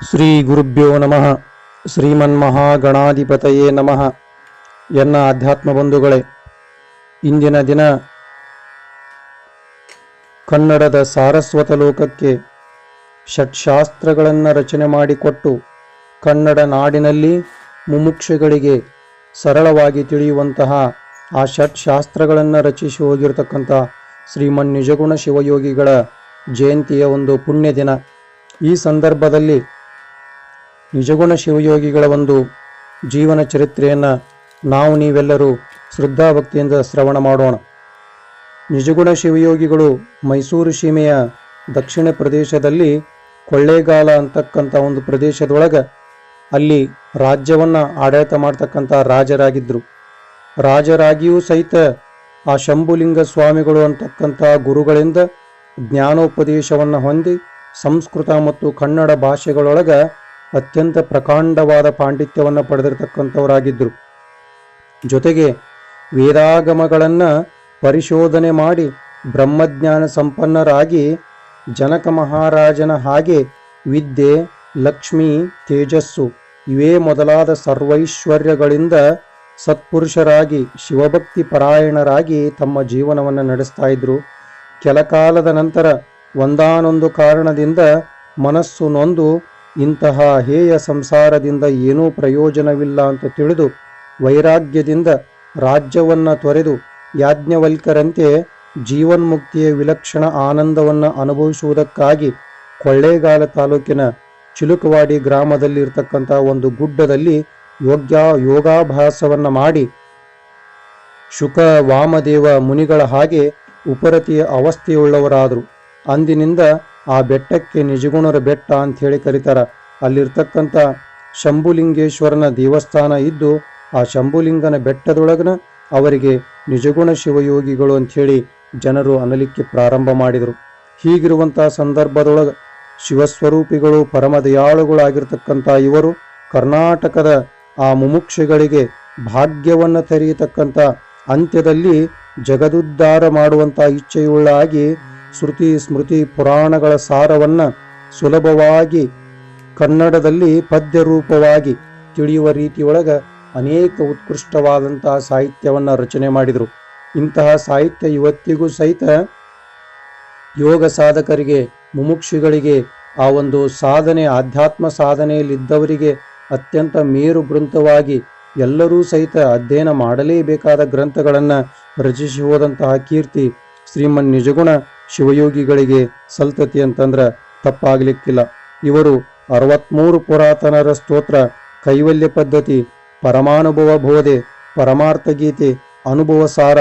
ಶ್ರೀ ಗುರುಭ್ಯೋ ನಮಃ. ಶ್ರೀಮನ್ಮಹಾಗಣಾಧಿಪತಯೇ ನಮಃ. ಎನ್ನ ಆಧ್ಯಾತ್ಮ ಬಂಧುಗಳೇ ಇಂದಿನ ದಿನ ಕನ್ನಡದ ಸಾರಸ್ವತ ಲೋಕಕ್ಕೆ ಷಟ್ಶಾಸ್ತ್ರಗಳನ್ನು ರಚನೆ ಮಾಡಿಕೊಟ್ಟು ಕನ್ನಡ ನಾಡಿನಲ್ಲಿ ಮುಮುಕ್ಷುಗಳಿಗೆ ಸರಳವಾಗಿ ತಿಳಿಯುವಂತಹ ಆ ಷಟ್ಶಾಸ್ತ್ರಗಳನ್ನು ರಚಿಸಿ ಹೋಗಿರತಕ್ಕಂಥ ಶ್ರೀಮನ್ ನಿಜಗುಣ ಶಿವಯೋಗಿಗಳ ಜಯಂತಿಯ ಒಂದು ಪುಣ್ಯ ದಿನ ಈ ಸಂದರ್ಭದಲ್ಲಿ ನಿಜಗುಣ ಶಿವಯೋಗಿಗಳ ಒಂದು ಜೀವನ ಚರಿತ್ರೆಯನ್ನು ನಾವು ನೀವೆಲ್ಲರೂ ಶ್ರದ್ಧಾಭಕ್ತಿಯಿಂದ ಶ್ರವಣ ಮಾಡೋಣ. ನಿಜಗುಣ ಶಿವಯೋಗಿಗಳು ಮೈಸೂರು ಸೀಮೆಯ ದಕ್ಷಿಣ ಪ್ರದೇಶದಲ್ಲಿ ಕೊಳ್ಳೇಗಾಲ ಅಂತಕ್ಕಂಥ ಒಂದು ಪ್ರದೇಶದೊಳಗೆ ಅಲ್ಲಿ ರಾಜ್ಯವನ್ನು ಆಡಳಿತ ಮಾಡ್ತಕ್ಕಂಥ ರಾಜರಾಗಿದ್ದರು ರಾಜರಾಗಿಯೂ ಸಹಿತ ಆ ಶಂಭುಲಿಂಗ ಸ್ವಾಮಿಗಳು ಅಂತಕ್ಕಂಥ ಗುರುಗಳಿಂದ ಜ್ಞಾನೋಪದೇಶವನ್ನು ಹೊಂದಿ ಸಂಸ್ಕೃತ ಮತ್ತು ಕನ್ನಡ ಭಾಷೆಗಳೊಳಗೆ ಅತ್ಯಂತ ಪ್ರಕಾಂಡವಾದ ಪಾಂಡಿತ್ಯವನ್ನು ಪಡೆದಿರತಕ್ಕಂಥವರಾಗಿದ್ದರು. ಜೊತೆಗೆ ವೇದಾಗಮಗಳನ್ನು ಪರಿಶೋಧನೆ ಮಾಡಿ ಬ್ರಹ್ಮಜ್ಞಾನ ಸಂಪನ್ನರಾಗಿ ಜನಕ ಮಹಾರಾಜನ ಹಾಗೆ ವಿದ್ಯೆ, ಲಕ್ಷ್ಮಿ, ತೇಜಸ್ಸು ಇವೇ ಮೊದಲಾದ ಸರ್ವೈಶ್ವರ್ಯಗಳಿಂದ ಸತ್ಪುರುಷರಾಗಿ ಶಿವಭಕ್ತಿ ಪರಾಯಣರಾಗಿ ತಮ್ಮ ಜೀವನವನ್ನು ನಡೆಸ್ತಾ ಇದ್ರು. ಕೆಲಕಾಲದ ನಂತರ ಒಂದಾನೊಂದು ಕಾರಣದಿಂದ ಮನಸ್ಸು ನೊಂದು ಇಂತಹ ಹೇಯ ಸಂಸಾರದಿಂದ ಏನೂ ಪ್ರಯೋಜನವಿಲ್ಲ ಅಂತ ತಿಳಿದು ವೈರಾಗ್ಯದಿಂದ ರಾಜ್ಯವನ್ನು ತೊರೆದು ಯಾಜ್ಞವಲ್ಕರಂತೆ ಜೀವನ್ಮುಕ್ತಿಯ ವಿಲಕ್ಷಣ ಆನಂದವನ್ನು ಅನುಭವಿಸುವುದಕ್ಕಾಗಿ ಕೊಳ್ಳೇಗಾಲ ತಾಲೂಕಿನ ಚಿಲುಕವಾಡಿ ಗ್ರಾಮದಲ್ಲಿರ್ತಕ್ಕಂಥ ಒಂದು ಗುಡ್ಡದಲ್ಲಿ ಯೋಗ್ಯ ಯೋಗಾಭ್ಯಾಸವನ್ನು ಮಾಡಿ ಶುಕ ವಾಮದೇವ ಮುನಿಗಳ ಹಾಗೆ ಉಪರತಿಯ ಅವಸ್ಥೆಯುಳ್ಳವರಾದರು. ಅಂದಿನಿಂದ ಆ ಬೆಟ್ಟಕ್ಕೆ ನಿಜಗುಣರ ಬೆಟ್ಟ ಅಂತ ಹೇಳಿ ಕರೀತಾರ. ಅಲ್ಲಿರ್ತಕ್ಕಂಥ ಶಂಭುಲಿಂಗೇಶ್ವರನ ದೇವಸ್ಥಾನ ಇದ್ದು ಆ ಶಂಭುಲಿಂಗನ ಬೆಟ್ಟದೊಳಗನ ಅವರಿಗೆ ನಿಜಗುಣ ಶಿವಯೋಗಿಗಳು ಅಂಥೇಳಿ ಜನರು ಅನಲಿಕ್ಕೆ ಪ್ರಾರಂಭ ಮಾಡಿದರು. ಹೀಗಿರುವಂಥ ಸಂದರ್ಭದೊಳಗೆ ಶಿವಸ್ವರೂಪಿಗಳು ಪರಮ ದಯಾಳುಗಳಾಗಿರ್ತಕ್ಕಂಥ ಇವರು ಕರ್ನಾಟಕದ ಆ ಮುಮುಕ್ಷೆಗಳಿಗೆ ಭಾಗ್ಯವನ್ನು ತೆರೆಯತಕ್ಕಂಥ ಅಂತ್ಯದಲ್ಲಿ ಜಗದುದ್ಧಾರ ಮಾಡುವಂಥ ಇಚ್ಛೆಯುಳ್ಳಾಗಿ ಶ್ರುತಿ ಸ್ಮೃತಿ ಪುರಾಣಗಳ ಸಾರವನ್ನು ಸುಲಭವಾಗಿ ಕನ್ನಡದಲ್ಲಿ ಪದ್ಯ ರೂಪವಾಗಿ ತಿಳಿಯುವ ರೀತಿಯೊಳಗೆ ಅನೇಕ ಉತ್ಕೃಷ್ಟವಾದಂತಹ ಸಾಹಿತ್ಯವನ್ನು ರಚನೆ ಮಾಡಿದರು. ಇಂತಹ ಸಾಹಿತ್ಯ ಇವತ್ತಿಗೂ ಸಹಿತ ಯೋಗ ಸಾಧಕರಿಗೆ, ಮುಮುಕ್ಷಿಗಳಿಗೆ, ಆ ಒಂದು ಸಾಧನೆ, ಆಧ್ಯಾತ್ಮ ಸಾಧನೆಯಲ್ಲಿದ್ದವರಿಗೆ ಅತ್ಯಂತ ಮೇರು ಗ್ರಂಥವಾಗಿ ಎಲ್ಲರೂ ಸಹಿತ ಅಧ್ಯಯನ ಮಾಡಲೇಬೇಕಾದ ಗ್ರಂಥಗಳನ್ನು ರಚಿಸಿ ಹೋದಂತಹ ಕೀರ್ತಿ ಶ್ರೀಮನ್ ನಿಜಗುಣ ಶಿವಯೋಗಿಗಳಿಗೆ ಸಲ್ತತಿ ಅಂತಂದ್ರೆ ತಪ್ಪಾಗಲಿಕ್ಕಿಲ್ಲ. ಇವರು ಅರವತ್ಮೂರು ಪುರಾತನರ ಸ್ತೋತ್ರ, ಕೈವಲ್ಯ ಪದ್ಧತಿ, ಪರಮಾನುಭವ ಬೋಧೆ, ಪರಮಾರ್ಥ ಗೀತೆ, ಅನುಭವ ಸಾರ,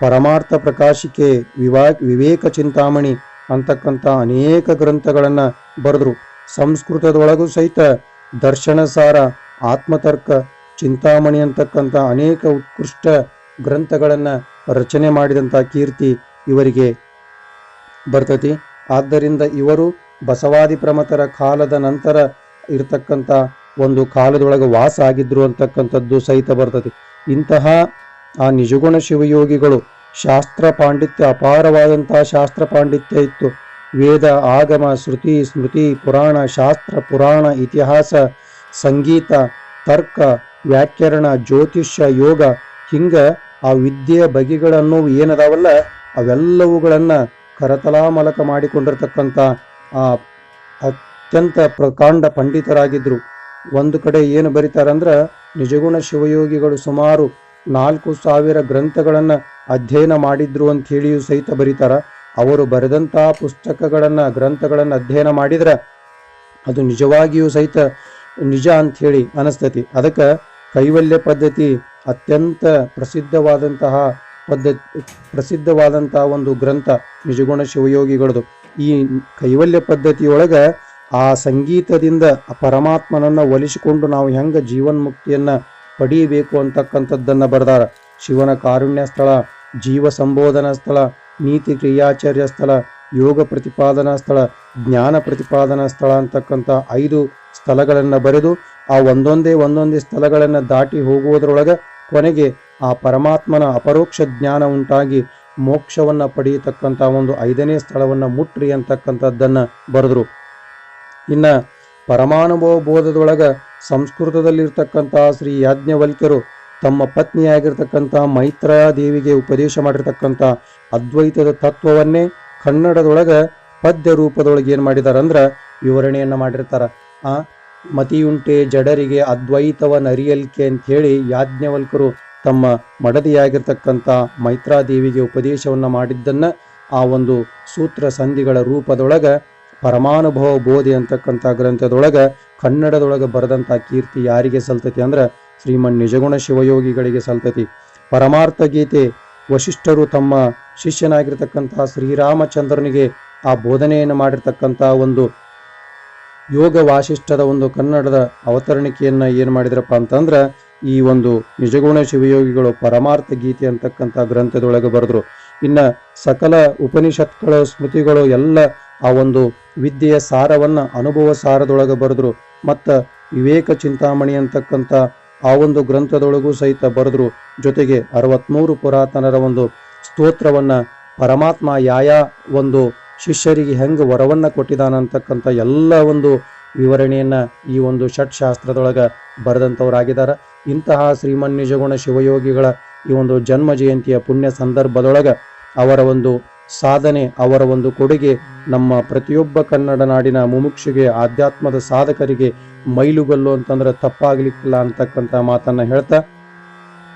ಪರಮಾರ್ಥ ಪ್ರಕಾಶಿಕೆ, ವಿವಾ ವಿವೇಕ ಚಿಂತಾಮಣಿ ಅಂತಕ್ಕಂಥ ಅನೇಕ ಗ್ರಂಥಗಳನ್ನು ಬರೆದ್ರು. ಸಂಸ್ಕೃತದೊಳಗೂ ಸಹಿತ ದರ್ಶನ ಸಾರ, ಆತ್ಮತರ್ಕ, ಚಿಂತಾಮಣಿ ಅಂತಕ್ಕಂಥ ಅನೇಕ ಉತ್ಕೃಷ್ಟ ಗ್ರಂಥಗಳನ್ನು ರಚನೆ ಮಾಡಿದಂಥ ಕೀರ್ತಿ ಇವರಿಗೆ ಬರ್ತತಿ. ಆದ್ದರಿಂದ ಇವರು ಬಸವಾದಿ ಪ್ರಮತರ ಕಾಲದ ನಂತರ ಇರ್ತಕ್ಕಂಥ ಒಂದು ಕಾಲದೊಳಗೆ ವಾಸ ಆಗಿದ್ರು ಅಂತಕ್ಕಂಥದ್ದು ಸಹಿತ ಬರ್ತದೆ ಇಂತಹ ಆ ನಿಜಗುಣ ಶಿವಯೋಗಿಗಳು ಶಾಸ್ತ್ರ ಪಾಂಡಿತ್ಯ, ಅಪಾರವಾದಂತಹ ಶಾಸ್ತ್ರ ಪಾಂಡಿತ್ಯ ಇತ್ತು. ವೇದ, ಆಗಮ, ಶ್ರುತಿ, ಸ್ಮೃತಿ, ಪುರಾಣ, ಶಾಸ್ತ್ರ, ಪುರಾಣ, ಇತಿಹಾಸ, ಸಂಗೀತ, ತರ್ಕ, ವ್ಯಾಕರಣ, ಜ್ಯೋತಿಷ್ಯ, ಯೋಗ, ಹಿಂಗ ಆ ವಿದ್ಯೆಯ ಬಗೆಗಳನ್ನು ಏನದಾವಲ್ಲ, ಅವೆಲ್ಲವುಗಳನ್ನು ಕರತಲಾಮಲಕ ಮಾಡಿಕೊಂಡಿರ್ತಕ್ಕಂಥ ಆ ಅತ್ಯಂತ ಪ್ರಕಾಂಡ ಪಂಡಿತರಾಗಿದ್ದರು ಒಂದು ಕಡೆ ಏನು ಬರೀತಾರಂದ್ರೆ ನಿಜಗುಣ ಶಿವಯೋಗಿಗಳು ಸುಮಾರು ನಾಲ್ಕು ಸಾವಿರ ಗ್ರಂಥಗಳನ್ನು ಅಧ್ಯಯನ ಮಾಡಿದ್ರು ಅಂತ ಹೇಳಿಯೂ ಸಹಿತ ಬರೀತಾರ. ಅವರು ಬರೆದಂತಹ ಪುಸ್ತಕಗಳನ್ನು, ಗ್ರಂಥಗಳನ್ನು ಅಧ್ಯಯನ ಮಾಡಿದ್ರೆ ಅದು ನಿಜವಾಗಿಯೂ ಸಹಿತ ನಿಜ ಅಂತ ಹೇಳಿ ಅನಿಸ್ತತಿ. ಅದಕ್ಕೆ ಕೈವಲ್ಯ ಪದ್ಧತಿ ಅತ್ಯಂತ ಪ್ರಸಿದ್ಧವಾದಂತಹ ಪದ್ಧತಿ ಪ್ರಸಿದ್ಧವಾದಂಥ ಒಂದು ಗ್ರಂಥ ನಿಜಗುಣ ಶಿವಯೋಗಿಗಳದು. ಈ ಕೈವಲ್ಯ ಪದ್ಧತಿಯೊಳಗ ಆ ಸಂಗೀತದಿಂದ ಆ ಪರಮಾತ್ಮನನ್ನ ಒಲಿಸಿಕೊಂಡು ನಾವು ಹೆಂಗ ಜೀವನ್ಮುಕ್ತಿಯನ್ನ ಪಡೀಬೇಕು ಅಂತಕ್ಕಂಥದ್ದನ್ನ ಬರೆದಾರ. ಶಿವನ ಕಾರುಣ್ಯ ಸ್ಥಳ, ಜೀವ ಸಂಬೋಧನಾ ಸ್ಥಳ, ನೀತಿ ಕ್ರಿಯಾಚಾರ್ಯ ಸ್ಥಳ, ಯೋಗ ಪ್ರತಿಪಾದನಾ ಸ್ಥಳ, ಜ್ಞಾನ ಪ್ರತಿಪಾದನಾ ಸ್ಥಳ ಅಂತಕ್ಕಂಥ ಐದು ಸ್ಥಳಗಳನ್ನು ಬರೆದು ಆ ಒಂದೊಂದೇ ಒಂದೊಂದೇ ಸ್ಥಳಗಳನ್ನು ದಾಟಿ ಹೋಗುವುದರೊಳಗೆ ಕೊನೆಗೆ ಆ ಪರಮಾತ್ಮನ ಅಪರೋಕ್ಷ ಜ್ಞಾನ ಉಂಟಾಗಿ ಮೋಕ್ಷವನ್ನು ಪಡೆಯತಕ್ಕಂಥ ಒಂದು ಐದನೇ ಸ್ಥಳವನ್ನು ಮುಟ್ರಿ ಅಂತಕ್ಕಂಥದ್ದನ್ನು ಬರೆದ್ರು. ಇನ್ನು ಪರಮಾನುಭವ ಬೋಧದೊಳಗೆ ಸಂಸ್ಕೃತದಲ್ಲಿರ್ತಕ್ಕಂಥ ಶ್ರೀ ಯಾಜ್ಞವಲ್ಕ್ಯರು ತಮ್ಮ ಪತ್ನಿಯಾಗಿರ್ತಕ್ಕಂಥ ಮೈತ್ರಾ ದೇವಿಗೆ ಉಪದೇಶ ಮಾಡಿರ್ತಕ್ಕಂಥ ಅದ್ವೈತದ ತತ್ವವನ್ನೇ ಕನ್ನಡದೊಳಗೆ ಪದ್ಯ ರೂಪದೊಳಗೆ ಏನು ಮಾಡಿದಾರಂದ್ರೆ ವಿವರಣೆಯನ್ನು ಮಾಡಿರ್ತಾರೆ. ಆ ಮತಿಯುಂಟೆ ಜಡರಿಗೆ ಅದ್ವೈತವ ನರಿಯಲ್ಕೆ ಅಂತ ಹೇಳಿ ಯಾಜ್ಞವಲ್ಕರು ತಮ್ಮ ಮಡದಿಯಾಗಿರ್ತಕ್ಕಂಥ ಮೈತ್ರಾದೇವಿಗೆ ಉಪದೇಶವನ್ನು ಮಾಡಿದ್ದನ್ನು ಆ ಒಂದು ಸೂತ್ರ ಸಂಧಿಗಳ ರೂಪದೊಳಗೆ ಪರಮಾನುಭವ ಬೋಧಿ ಅಂತಕ್ಕಂಥ ಗ್ರಂಥದೊಳಗೆ ಕನ್ನಡದೊಳಗೆ ಬರೆದಂಥ ಕೀರ್ತಿ ಯಾರಿಗೆ ಸಲ್ತತಿ ಅಂದ್ರೆ ಶ್ರೀಮನ್ ನಿಜಗುಣ ಶಿವಯೋಗಿಗಳಿಗೆ ಸಲ್ತತಿ. ಪರಮಾರ್ಥ ಗೀತೆ ವಶಿಷ್ಠರು ತಮ್ಮ ಶಿಷ್ಯನಾಗಿರ್ತಕ್ಕಂಥ ಶ್ರೀರಾಮಚಂದ್ರನಿಗೆ ಆ ಬೋಧನೆಯನ್ನು ಮಾಡಿರ್ತಕ್ಕಂಥ ಒಂದು ಯೋಗ ವಾಸಿಷ್ಠದ ಒಂದು ಕನ್ನಡದ ಅವತರಣಿಕೆಯನ್ನು ಏನು ಮಾಡಿದ್ರಪ್ಪ ಅಂತಂದ್ರ ಈ ಒಂದು ನಿಜಗುಣ ಶಿವಯೋಗಿಗಳು ಪರಮಾರ್ಥ ಗೀತೆ ಅಂತಕ್ಕಂಥ ಗ್ರಂಥದೊಳಗೆ ಬರೆದ್ರು. ಇನ್ನ ಸಕಲ ಉಪನಿಷತ್ಗಳ, ಸ್ಮೃತಿಗಳು ಎಲ್ಲ ಆ ಒಂದು ವಿದ್ಯೆಯ ಸಾರವನ್ನ ಅನುಭವ ಸಾರದೊಳಗೆ ಬರೆದ್ರು. ಮತ್ತ ವಿವೇಕ ಚಿಂತಾಮಣಿ ಅಂತಕ್ಕಂಥ ಆ ಒಂದು ಗ್ರಂಥದೊಳಗೂ ಸಹಿತ ಬರೆದ್ರು. ಜೊತೆಗೆ ಅರವತ್ಮೂರು ಪುರಾತನರ ಒಂದು ಸ್ತೋತ್ರವನ್ನ ಪರಮಾತ್ಮ ಯಾಯ ಒಂದು ಶಿಷ್ಯರಿಗೆ ಹೆಂಗ ವರವನ್ನ ಕೊಟ್ಟಿದಾನಂತಕ್ಕಂಥ ಎಲ್ಲ ಒಂದು ವಿವರಣೆಯನ್ನ ಈ ಒಂದು ಷಟ್ ಶಾಸ್ತ್ರದೊಳಗ ಬರೆದಂಥವ್ರಾಗಿದ್ದಾರೆ. ಇಂತಹ ಶ್ರೀಮನ್ ನಿಜಗುಣ ಶಿವಯೋಗಿಗಳ ಈ ಒಂದು ಜನ್ಮ ಜಯಂತಿಯ ಪುಣ್ಯ ಸಂದರ್ಭದೊಳಗೆ ಅವರ ಒಂದು ಸಾಧನೆ, ಅವರ ಒಂದು ಕೊಡುಗೆ ನಮ್ಮ ಪ್ರತಿಯೊಬ್ಬ ಕನ್ನಡ ನಾಡಿನ ಮುಮುಕ್ಷಿಗೆ, ಆಧ್ಯಾತ್ಮದ ಸಾಧಕರಿಗೆ ಮೈಲುಗಲ್ಲು ಅಂತಂದ್ರೆ ತಪ್ಪಾಗಲಿಕ್ಕಿಲ್ಲ ಅಂತಕ್ಕಂಥ ಮಾತನ್ನ ಹೇಳ್ತಾ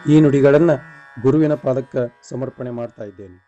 ಈ ನುಡಿಗಳನ್ನು ಗುರುವಿನ ಪಾದಕ್ಕೆ ಸಮರ್ಪಣೆ ಮಾಡ್ತಾ ಇದ್ದೇನೆ.